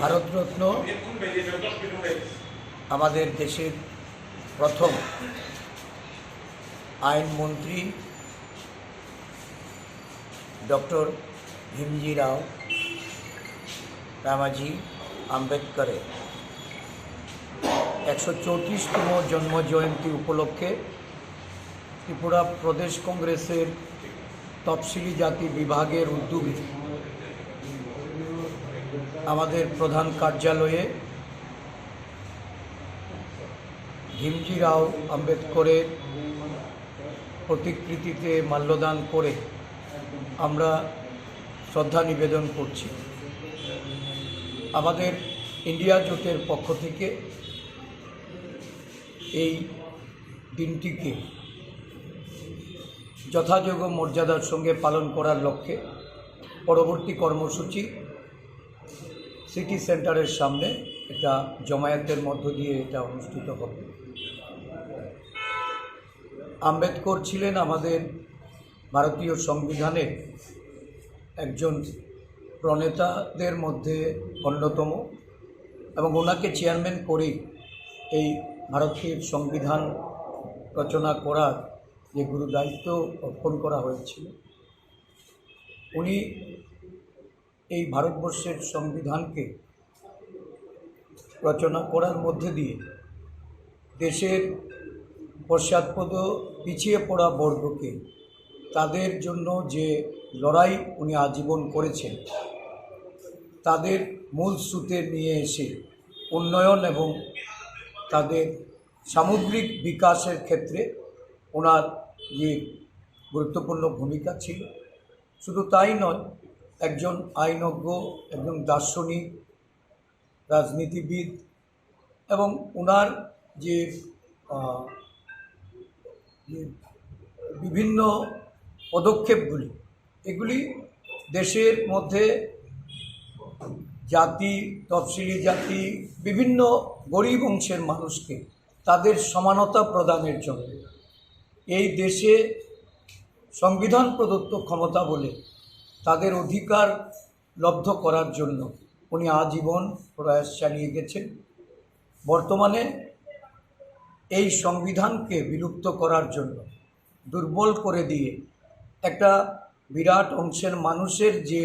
ভারতরত্ন আমাদের দেশের প্রথম আইনমন্ত্রী ডক্টর ভীমজি রাও রামাজি আম্বেদকরের একশো চৌত্রিশতম জন্মজয়ন্তী উপলক্ষে ত্রিপুরা প্রদেশ কংগ্রেসের তফসিলি জাতি বিভাগের উদ্যোগে আমাদের প্রধান কার্যালয়ে ভীমজি রাও আম্বেদকরের প্রতিকৃতিতে মাল্যদান করে আমরা শ্রদ্ধা নিবেদন করছি। আমাদের ইন্ডিয়া জোটের পক্ষ থেকে এই দিনটিকে যথাযোগ্য মর্যাদার সঙ্গে পালন করার লক্ষ্যে পরবর্তী কর্মসূচি সিটি সেন্টারের সামনে এটা জমায়েতের মধ্য দিয়ে এটা অনুষ্ঠিত হবে। আম্বেদকর ছিলেন আমাদের ভারতীয় সংবিধানের একজন প্রণেতাদের মধ্যে অন্যতম এবং ওনাকে চেয়ারম্যান করেই এই ভারতীয় সংবিধান রচনা করার যে গুরু দায়িত্ব অর্পণ করা হয়েছিল, উনি এই ভারতবর্ষের সংবিধানকে রচনা করার মধ্যে দিয়ে দেশের পশ্চাৎপদ পিছিয়ে পড়া বর্গকে তাদের জন্য যে লড়াই উনি আজীবন করেছেন, তাদের মূল স্রোতে নিয়ে এসে উন্নয়ন এবং তাদের সামগ্রিক বিকাশের ক্ষেত্রে ওনার যে গুরুত্বপূর্ণ ভূমিকা ছিল, শুধু তাই নয় একজন আইনজ্ঞ, একজন দার্শনিক, রাজনীতিবিদ এবং ওনার যে বিভিন্ন পদক্ষেপগুলি, এগুলি দেশের মধ্যে জাতি, তফসিলি জাতি, বিভিন্ন গরিব অংশের মানুষকে তাদের সমানতা প্রদানের জন্য এই দেশে সংবিধান প্রদত্ত ক্ষমতা বলে তাদের অধিকার লব্ধ করার জন্য উনি আজীবন প্রয়াস চালিয়ে গেছেন। বর্তমানে এই সংবিধানকে বিলুপ্ত করার জন্য, দুর্বল করে দিয়ে একটা বিরাট অংশের মানুষের যে